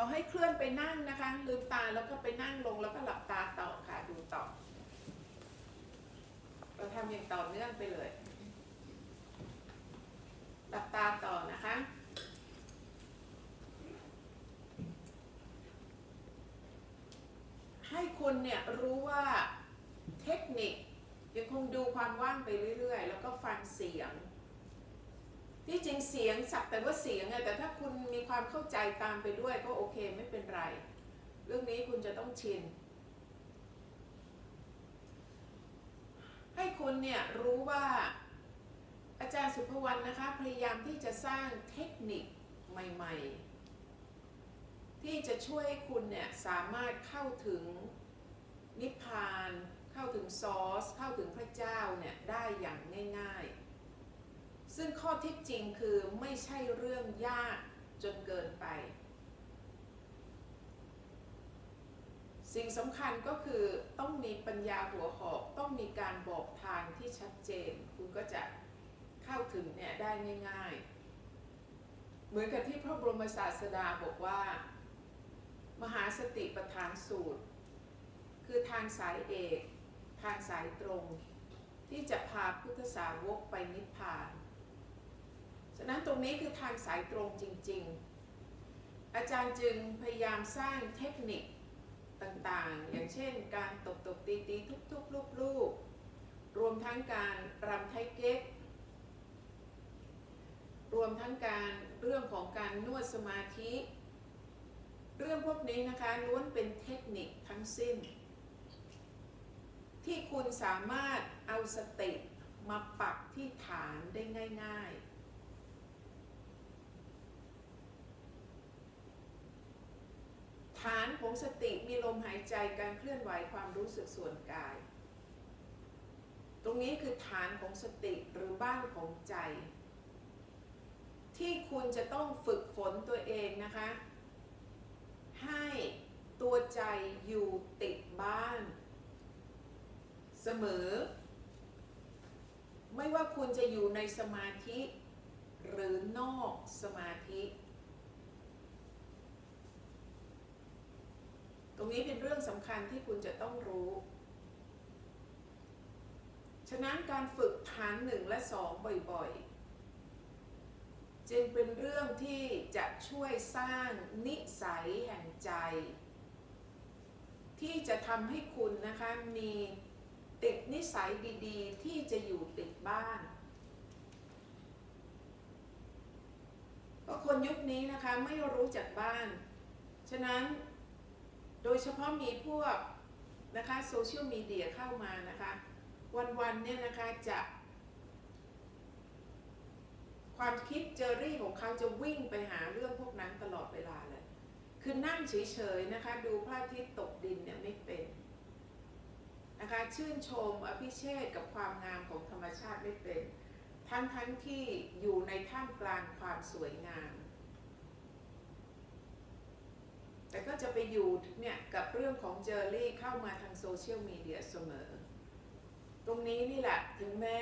ขอให้เคลื่อนไปนั่งนะคะ ลืมตาแล้วก็ไปนั่งลงแล้วก็หลับตาต่อค่ะดูต่อ เราทำอย่างต่อเนื่องไปเลย หลับตาต่อนะคะให้คุณเนี่ยรู้ว่าเทคนิคยังคงดูความว่างไปเรื่อยๆ แล้วก็ฟังเสียง ที่จริงเสียงสักแต่ว่าเสียงอะแต่ถ้าคุณมีความเข้าใจตามไปด้วยก็โอเคไม่เป็นไร เรื่องนี้คุณจะต้องชิน ให้คุณเนี่ยรู้ว่าอาจารย์สุภวรรณนะคะพยายามที่จะสร้างเทคนิคใหม่ ๆ ที่จะช่วยคุณเนี่ยสามารถเข้าถึงนิพพาน เข้าถึงซอส เข้าถึงพระเจ้าเนี่ยได้อย่างง่าย ๆ ซึ่งข้อเท็จจริงคือไม่ใช่เรื่องยากจนเกินไป สิ่งสำคัญก็คือต้องมีปัญญาหัวหอกต้องมีการบอกทางที่ชัดเจน คุณก็จะเข้าถึงเนี่ยได้ง่ายๆ เหมือนกับที่พระบรมศาสดาบอกว่า มหาสติปัฏฐานสูตร คือทางสายเอก ทางสายตรงที่จะพาพุทธสาวกไปนิพพาน ฉะนั้นตรงนี้คือทางสายตรงจริง ๆ อาจารย์จึงพยายามสร้างเทคนิคต่างๆ อย่างเช่น การตบตบตีตีทุบทุบลูบลูบรวมทั้งการรำไทยเก๊ก รวมทั้งการเรื่องของการนวดสมาธิ เรื่องพวกนี้นะคะล้วนเป็นเทคนิคทั้งสิ้น ที่คุณสามารถเอาสติมาปักที่ฐานได้ง่าย ๆานของสติมีลมหายใจการเคลื่อนไหวความรู้สึกส่วนกาย ตรงนี้คือฐานของสติหรือบ้านของใจ ที่คุณจะต้องฝึกฝนตัวเองนะคะ ให้ตัวใจอยู่ติดบ้าน เสมอ ไม่ว่าคุณจะอยู่ในสมาธิหรือนอกสมาธิ ตรงนี้เป็นเรื่องสำคัญที่คุณจะต้องรู้ ฉะนั้นการฝึกฐานหนึ่งและสองบ่อยๆ จึงเป็นเรื่องที่จะช่วยสร้างนิสัยแห่งใจ ที่จะทำให้คุณนะคะมีติดนิสัยดีๆ ที่จะอยู่ติดบ้านเพราะคนยุคนี้นะคะไม่รู้จักบ้าน ฉะนั้น ดยเฉพาะมีพวกนะคะโซเชียลมีเดียเข้ามานะคะ วันๆเนี่ยนะคะจะ ความคิดเจอรี่ของเขาจะวิ่งไปหาเรื่องพวกนั้นตลอดเวลาเลย คือนั่งเฉยๆนะคะ ดูพระอาทิตย์ตกดินเนี่ยไม่เป็นนะคะชื่นชมอภิเชษกับความงามของธรรมชาติไม่เป็น ทั้งทั้งที่อยู่ในท่ามกลางความสวยงาม แต่ก็จะไปอยู่เนี่ยกับเรื่องของเจอรี่เข้ามาทางโซเชียลมีเดียเสมอ ตรงนี้นี่แหละถึงแม้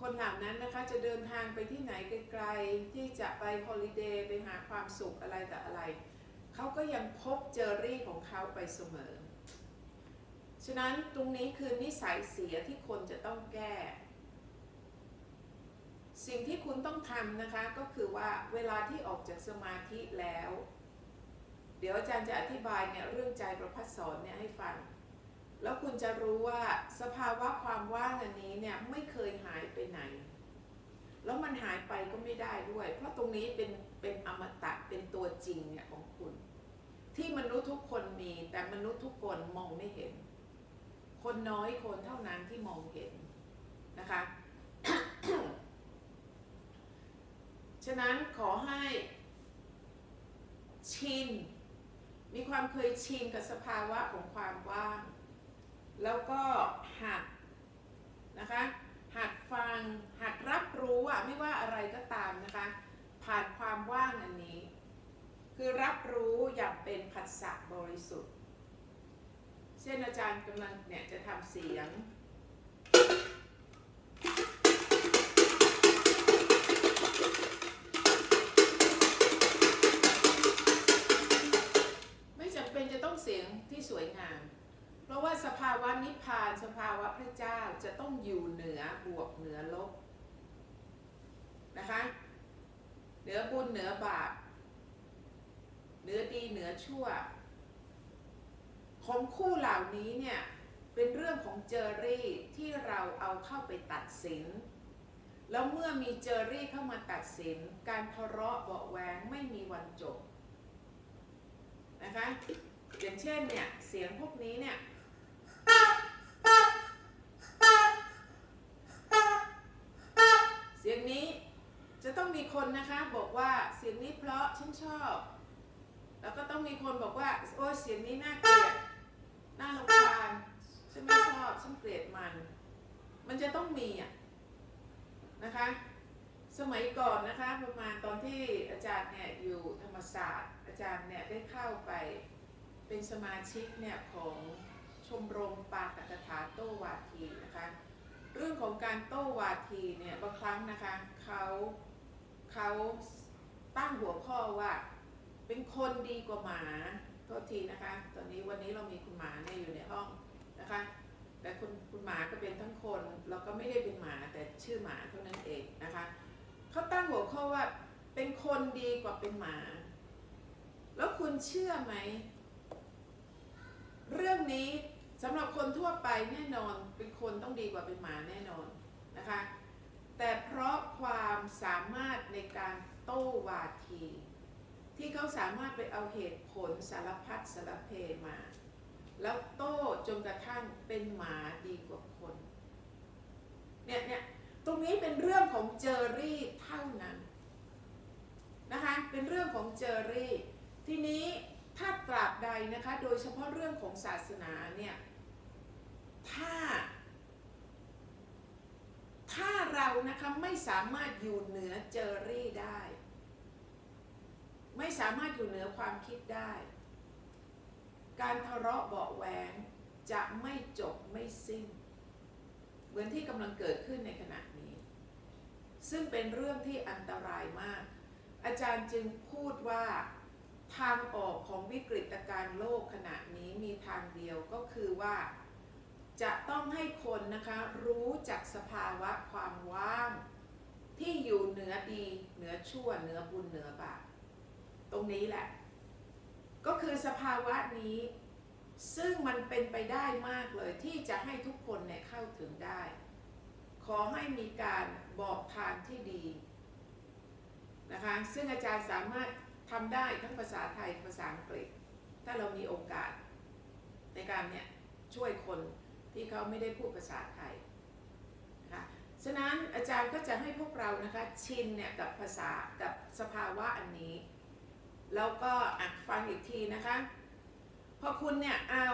คนเหล่านั้นนะคะจะเดินทางไปที่ไหนไกลๆ ที่จะไปฮอลิเดย์ไปหาความสุขอะไรแต่อะไร เขาก็ยังพบเจอรี่ของเขาไปเสมอ ฉะนั้นตรงนี้คือนิสัยเสียที่คนจะต้องแก้ สิ่งที่คุณต้องทำนะคะก็คือว่าเวลาที่ออกจากสมาธิแล้ว ดี๋ยวอาจารย์จะอธิบายเนี่ยเรื่องใจประพัดสอนเนี่ยให้ฟัง แล้วคุณจะรู้ว่าสภาวะความว่างอันนี้เนี่ยไม่เคยหายไปไหน แล้วมันหายไปก็ไม่ได้ด้วย เพราะตรงนี้เป็นเป็นอมตะเป็นตัวจริงเนี่ยของคุณ ที่มนุษย์ทุกคนมีแต่มนุษย์ทุกคนมองไม่เห็น คนน้อยคนเท่านั้นที่มองเห็นนะคะฉะนั้นขอให้ชิน มีความเคยชินกับสภาวะของความว่าง แล้วก็หัดนะคะ หัดฟัง หัดรับรู้อะไม่ว่าอะไรก็ตามนะคะ ผ่านความว่างอันนี้ คือรับรู้อย่างเป็นผัสสะบริสุทธิ์ เช่นอาจารย์กำลังเนี่ยจะทำเสียง วยงาม เพราะว่าสภาวะนิพพานสภาวะพระเจ้าจะต้องอยู่เหนือบวกเหนือลบนะคะเหนือบุญเหนือบาปเหนือดีเหนือชั่ว ของคู่เหล่านี้เนี่ยเป็นเรื่องของเจอรี่ที่เราเอาเข้าไปตัดสิน แล้วเมื่อมีเจอรี่เข้ามาตัดสิน การทะเลาะเบาแวงไม่มีวันจบนะคะ อย่างเช่นเนี่ยเสียงพวกนี้เนี่ยเสียงนี้จะต้องมีคนนะคะบอกว่าเสียงนี้เพราะฉันชอบ แล้วก็ต้องมีคนบอกว่าโอ้ยเสียงนี้น่าเกลียดน่ารำคาญฉันไม่ชอบฉันเกลียดมัน มันจะต้องมีอะนะคะ สมัยก่อนนะคะประมาณตอนที่อาจารย์เนี่ยอยู่ธรรมศาสตร์ อาจารย์เนี่ยได้เข้าไป เป็นสมาชิกเนี่ยของชมรมปาตกถาโตวาทีนะคะ เรื่องของการโต้วาทีเนี่ยบางครั้งนะคะเขาเขาตั้งหัวข้อว่าเป็นคนดีกว่าหมาโทษทีนะคะ ตอนนี้วันนี้เรามีคุณหมาเนี่ยอยู่ในห้องนะคะ แต่คุณคุณหมาก็เป็นทั้งคนแล้วก็ไม่ได้เป็นหมาแต่ชื่อหมาเท่านั้นเองนะคะเขาตั้งหัวข้อว่าเป็นคนดีกว่าเป็นหมา แล้วคุณเชื่อไหม เรื่องนี้สำหรับคนทั่วไปแน่นอนเป็นคนต้องดีกว่าเป็นหมาแน่นอนนะคะ แต่เพราะความสามารถในการโต้วาที ที่เขาสามารถไปเอาเหตุผลสารพัดสารเพมา แล้วโต้จนกระทั่งเป็นหมาดีกว่าคนเนี่ยเนี่ยตรงนี้เป็นเรื่องของเจอรี่เท่านั้นนะคะเป็นเรื่องของเจอรี่ ทีนี้ ถ้าตราบใดนะคะ โดยเฉพาะเรื่องของศาสนาเนี่ย ถ้า ถ้าเรานะคะไม่สามารถอยู่เหนือเจอรี่ได้ ไม่สามารถอยู่เหนือความคิดได้ การทะเลาะเบาะแวงจะไม่จบไม่สิ้น เหมือนที่กำลังเกิดขึ้นในขณะนี้ ซึ่งเป็นเรื่องที่อันตรายมาก อาจารย์จึงพูดว่า ทางออกของวิกฤตการณ์โลกขณะนี้มีทางเดียวก็คือว่า จะต้องให้คนนะคะรู้จักสภาวะความว่าง ที่อยู่เหนือดีเหนือชั่วเหนือบุญเหนือบาปตรงนี้แหละ ก็คือสภาวะนี้ ซึ่งมันเป็นไปได้มากเลยที่จะให้ทุกคนเนี่ยเข้าถึงได้ ขอให้มีการบอกทางที่ดีนะคะซึ่งอาจารย์สามารถ ทำได้ทั้งภาษาไทยภาษาอังกฤษ ถ้าเรามีโอกาสในการเนี่ยช่วยคนที่เขาไม่ได้พูดภาษาไทยนะคะฉะนั้นอาจารย์ก็จะให้พวกเรานะคะชินเนี่ยกับภาษากับสภาวะอันนี้ แล้วก็อะฟังอีกทีนะคะ พอคุณเนี่ยเอา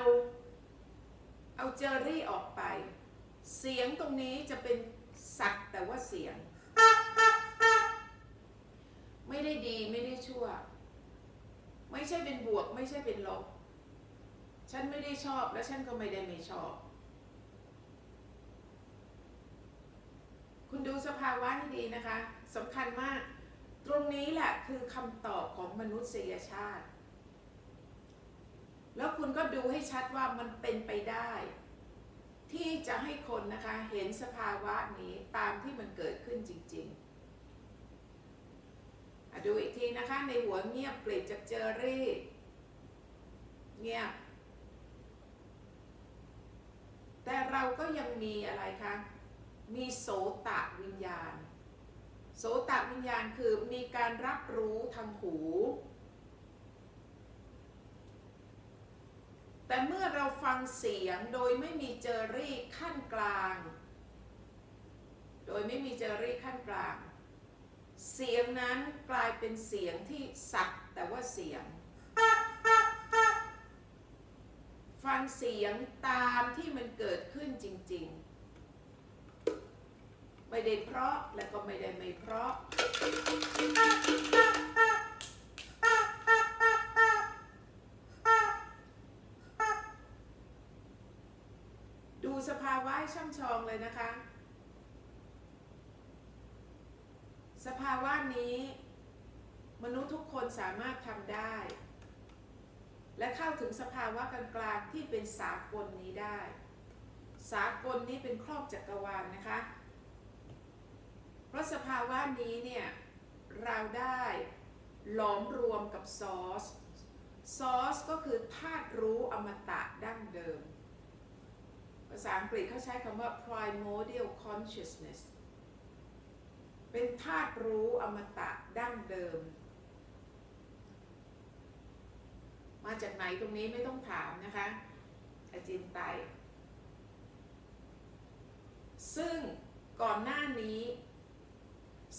เอาเจอรี่ออกไป เสียงตรงนี้จะเป็นสักแต่ว่าเสียง ไม่ได้ดีไม่ได้ชั่ว ไม่ใช่เป็นบวก ไม่ใช่เป็นลบ ฉันไม่ได้ชอบและฉันก็ไม่ได้ไม่ชอบ คุณดูสภาวะให้ดีนะคะสำคัญมาก ตรงนี้แหละคือคำตอบของมนุษยชาติ แล้วคุณก็ดูให้ชัดว่ามันเป็นไปได้ ที่จะให้คนนะคะเห็นสภาวะนี้ตามที่มันเกิดขึ้นจริง ๆ ดูอีกทีนะคะ ในหัวเงียบเปลี่ยนจากเจอรี่ เงียบ แต่เราก็ยังมีอะไรคะ มีโสตะวิญญาณ โสตวิญญาณคือมีการรับรู้ทางหู แต่เมื่อเราฟังเสียงโดยไม่มีเจอรี่ขั้นกลาง โดยไม่มีเจอรี่ขั้นกลาง เสียงนั้นกลายเป็นเสียงที่สักแต่ว่าเสียง ฟังเสียงตามที่มันเกิดขึ้นจริง ๆ ไม่ได้เพราะและก็ไม่ได้ไม่เพราะ ดูสภาวะช่ำชองเลยนะคะ สภาวะนี้ มนุษย์ทุกคนสามารถทำได้ และเข้าถึงสภาวะกลางๆที่เป็นสากลนี้ได้ สากลนี้เป็นครอบจักรวาลนะคะ เพราะสภาวะนี้เนี่ยเราได้หลอมรวมกับซอส ซอสก็คือธาตุรู้อมตะดั้งเดิม ภาษาอังกฤษเขาใช้คำว่า primordial consciousness เป็นธาตุรู้อมตะดั้งเดิม มาจากไหนตรงนี้ไม่ต้องถามนะคะอาจินไต ซึ่งก่อนหน้านี้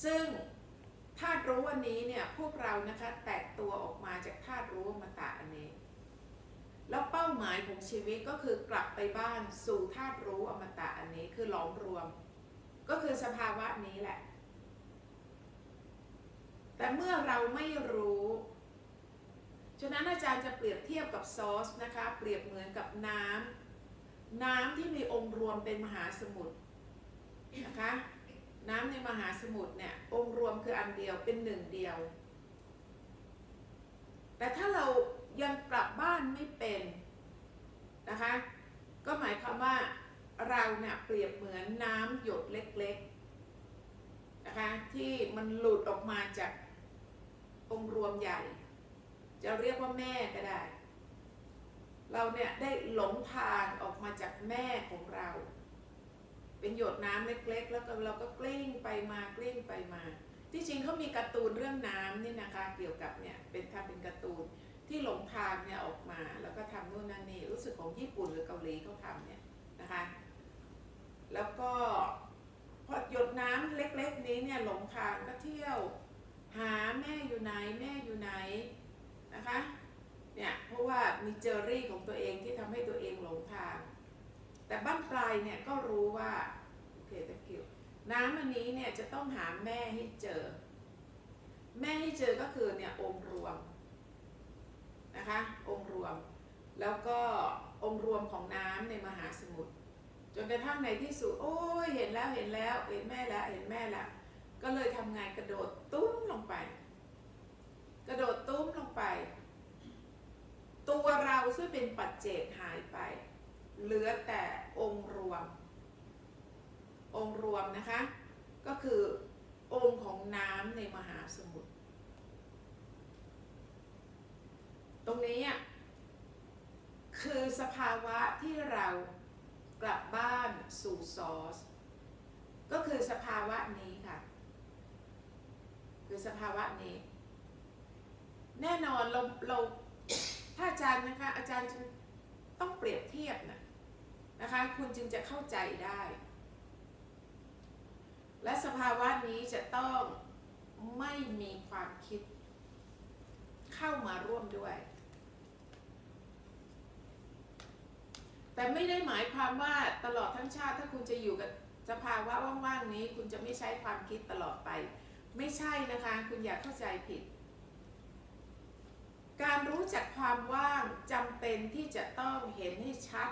ซึ่งธาตุรู้วันนี้เนี่ยพวกเรานะคะแตกตัวออกมาจากธาตุรู้อมตะอันนี้ แล้วเป้าหมายของชีวิตก็คือกลับไปบ้านสู่ธาตุรู้อมตะอันนี้คือหลอมรวม ก็คือสภาวะนี้แหละ แต่เมื่อเราไม่รู้ ฉะนั้นอาจารย์จะเปรียบเทียบกับซอสนะคะ เปรียบเหมือนกับน้ำ น้ำที่มีองค์รวมเป็นมหาสมุทรนะคะ น้ำในมหาสมุทรเนี่ยองค์รวมคืออันเดียวเป็นหนึ่งเดียว แต่ถ้าเรายังกลับบ้านไม่เป็นนะคะ ก็หมายความว่าเราเนี่ยเปรียบเหมือนน้ำหยดเล็กๆนะคะที่มันหลุดออกมาจาก องค์รวมใหญ่ จะเรียกว่าแม่ก็ได้ เราเนี่ยได้หลงทางออกมาจากแม่ของเรา เป็นหยดน้ำเล็กๆ แล้วก็เราก็กลิ้งไปมากลิ้งไปมา ที่จริงเขามีการ์ตูนเรื่องน้ำนี่นะคะ เกี่ยวกับเนี่ยเป็นทำเป็นการ์ตูนที่หลงทางเนี่ยออกมา แล้วก็ทำนู่นนั่นนี่รู้สึกของญี่ปุ่นหรือเกาหลีเขาทำเนี่ยนะคะ แล้วก็พอหยดน้ำเล็ก ๆ นี้เนี่ยหลงทางก็เที่ยว หาแม่อยู่ไหนแม่อยู่ไหนนะคะเนี่ยเพราะว่ามีเจอรี่ของตัวเองที่ทำให้ตัวเองหลงทาง แต่บ้านปลายเนี่ยก็รู้ว่าโอเคตะกิวน้ำอันนี้เนี่ยจะต้องหาแม่ให้เจอ แม่ให้เจอก็คือเนี่ยองค์รวมนะคะองค์รวม แล้วก็องค์รวมของน้ำในมหาสมุทรจนกระทั่งในที่สุดโอ้ยเห็นแล้วเห็นแล้วเห็นแม่แล้วเห็นแม่แล้วก็เลยทำงานกระโดดตุ้มลงไป กระโดดตุ้มลงไป ตัวเรา ซึ่งเป็นปัจเจกหายไป เหลือแต่องค์รวม องค์รวมนะคะ ก็คือองค์ของน้ำในมหาสมุทรตรงนี้อะคือสภาวะที่เรากลับบ้านสู่ซอส ก็คือสภาวะนี้ค่ะ คือสภาวะนี้ แน่นอนเราเรา ถ้าอาจารย์นะคะ อาจารย์จะต้องเปรียบเทียบนะนะคะ คุณจึงจะเข้าใจได้ และสภาวะนี้จะต้องไม่มีความคิด เข้ามาร่วมด้วย แต่ไม่ได้หมายความว่าตลอดทั้งชาติถ้าคุณจะอยู่กับสภาวะว่างๆนี้ คุณจะไม่ใช้ความคิดตลอดไป ไม่ใช่นะคะ คุณอย่าเข้าใจผิด การรู้จักความว่างจำเป็นที่จะต้องเห็นให้ชัด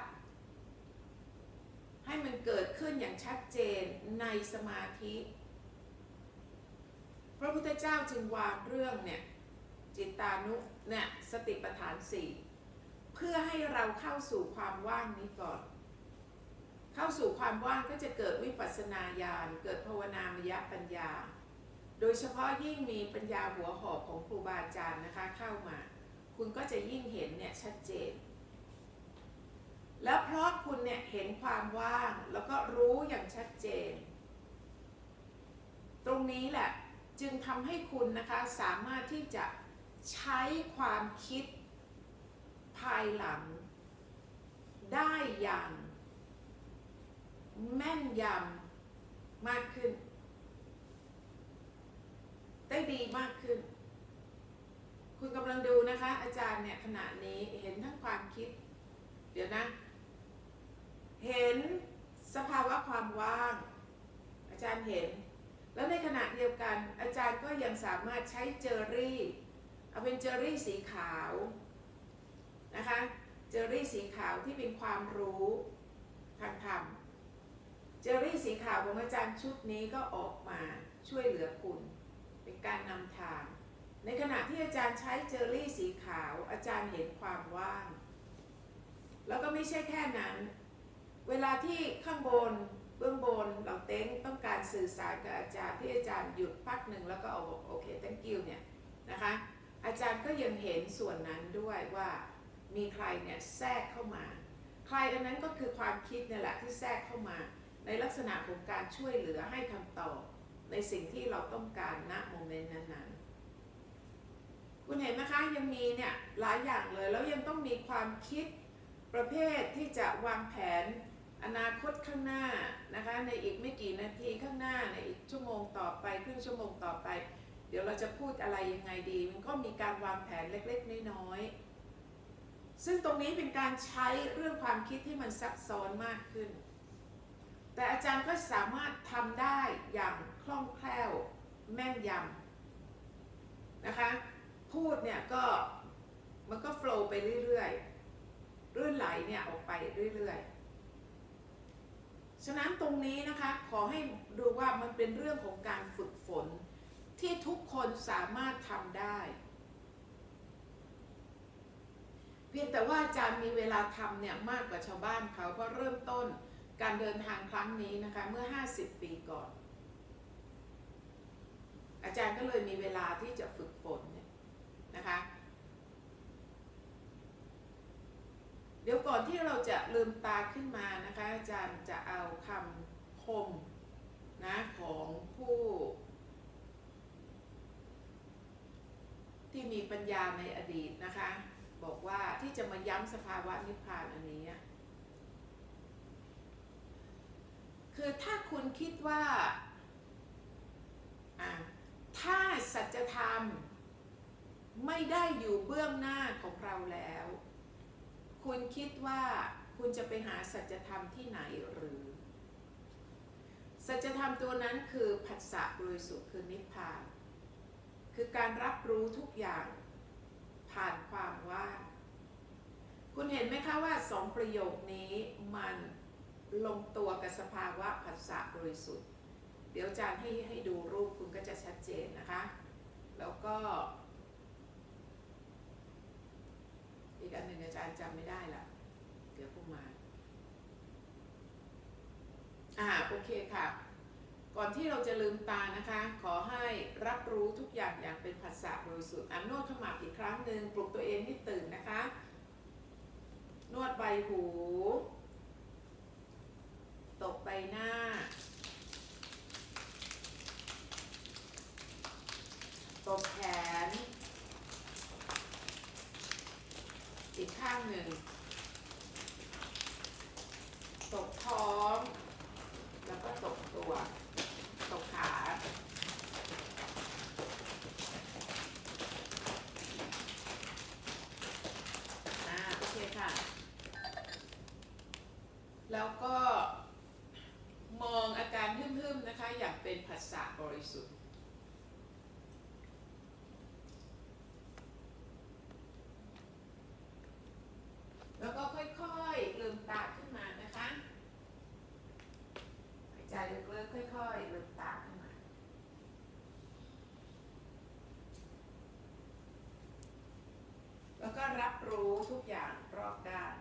ให้มันเกิดขึ้นอย่างชัดเจนในสมาธิ พระพุทธเจ้าจึงวางเรื่องเนี่ยจิตานุเนี่ยสติปัฏฐานสี่เพื่อให้เราเข้าสู่ความว่างนี้ก่อน เข้าสู่ความว่างก็จะเกิดวิปัสสนาญาณเกิดภาวนามยปัญญา โดยเฉพาะยิ่งมีปัญญาหัวหอกของครูบาอาจารย์นะคะเข้ามา คุณก็จะยิ่งเห็นเนี่ยชัดเจน แล้วเพราะคุณเนี่ยเห็นความว่างแล้วก็รู้อย่างชัดเจน ตรงนี้แหละจึงทำให้คุณนะคะสามารถที่จะใช้ความคิดภายหลัง ได้อย่าง แม่นยำมากขึ้น ได้ดีมากขึ้น คุณกำลังดูนะคะ อาจารย์เนี่ยขณะนี้เห็นทั้งความคิด เดี๋ยวนะ เห็นสภาวะความว่าง อาจารย์เห็น แล้วในขณะเดียวกัน อาจารย์ก็ยังสามารถใช้เจอรี่ เอาเป็นเจอรี่สีขาวนะคะ เจอรี่สีขาวที่เป็นความรู้ทางธรรม เจอรี่สีขาวของอาจารย์ชุดนี้ก็ออกมาช่วยเหลือคุณ เป็นการนำทาง ในขณะที่อาจารย์ใช้เจอรี่สีขาว อาจารย์เห็นความว่าง แล้วก็ไม่ใช่แค่นั้น เวลาที่ข้างบนเบื้องบนเราเต้งต้องการสื่อสารกับอาจารย์ที่อาจารย์หยุดพักหนึ่งแล้วก็เอาบอกโอเค thank you เนี่ยนะคะอาจารย์ก็ยังเห็นส่วนนั้นด้วยว่ามีใครเนี่ยแทรกเข้ามา ใครอันนั้นก็คือความคิดเนี่ยแหละที่แทรกเข้ามา ในลักษณะของการช่วยเหลือให้คำตอบในสิ่งที่เราต้องการณโมเมนต์นั้น คุณเห็นไหมคะยังมีเนี่ยหลายอย่างเลย แล้วยังต้องมีความคิดประเภทที่จะวางแผนอนาคตข้างหน้านะคะในอีกไม่กี่นาทีข้างหน้าในอีกชั่วโมงต่อไปครึ่งชั่วโมงต่อไป เดี๋ยวเราจะพูดอะไรยังไงดี มันก็มีการวางแผนเล็กๆน้อยๆซึ่งตรงนี้เป็นการใช้เรื่องความคิดที่มันซับซ้อนมากขึ้น แต่อาจารย์ก็สามารถทำได้อย่างคล่องแคล่วแม่นยำนะคะ พูดเนี่ยก็มันก็โฟล์ไปเรื่อยๆรื่นไหลเนี่ยออกไปเรื่อยๆ ฉะนั้นตรงนี้นะคะขอให้ดูว่ามันเป็นเรื่องของการฝึกฝนที่ทุกคนสามารถทำได้ เพียงแต่ว่าอาจารย์มีเวลาทำเนี่ยมากกว่าชาวบ้านเขาเพราะเริ่มต้นการเดินทางครั้งนี้นะคะเมื่อ 50 ปีก่อน อาจารย์ก็เลยมีเวลาที่จะฝึกฝนเนี่ยนะคะ เดี๋ยวก่อน ที่เราจะลืมตาขึ้นมานะคะอาจารย์จะเอาคำคมนะของผู้ ที่มีปัญญาในอดีตนะคะ บอกว่าที่จะมาย้ำสภาวะนิพพานอันนี้ คือถ้าคุณคิดว่าถ้าสัจธรรมไม่ได้อยู่เบื้องหน้าของเราแล้ว คุณคิดว่าคุณจะไปหาสัจธรรมที่ไหนหรือ สัจธรรมตัวนั้นคือผัสสะบริสุทธิ์คือนิพพาน คือการรับรู้ทุกอย่างผ่านความว่างคุณเห็นไหมคะว่าสองประโยคนี้มันลงตัวกับสภาวะผัสสะบริสุทธิ์ เดี๋ยวอาจารย์ให้ให้ดูรูปคุณก็จะชัดเจนนะคะ แล้วก็ อีกอันหนึ่งอาจารย์จำไม่ได้ละเดี๋ยวพวกมา อ่าโอเคค่ะ ก่อนที่เราจะลืมตานะคะ ขอให้รับรู้ทุกอย่างอย่างเป็นภาษาบริสุทธิ์อันนวดขมับอีกครั้งหนึ่งปลุกตัวเองให้ตื่นนะคะ นวดใบหู ตกใบหน้าตบแขน อีกข้างหนึ่งตบท้อง แล้วก็ตบตัวตบขา อ่า โอเคค่ะ แล้วก็มองอาการหึ่มๆนะคะ อย่างเป็นภาษาบริสุทธิ์ แล้วก็ค่อยๆ ลืมตาขึ้นมานะคะ หายใจลึกๆค่อยๆ ลืมตาขึ้นมา แล้วก็รับ รู้ทุกอย่างรอบด้าน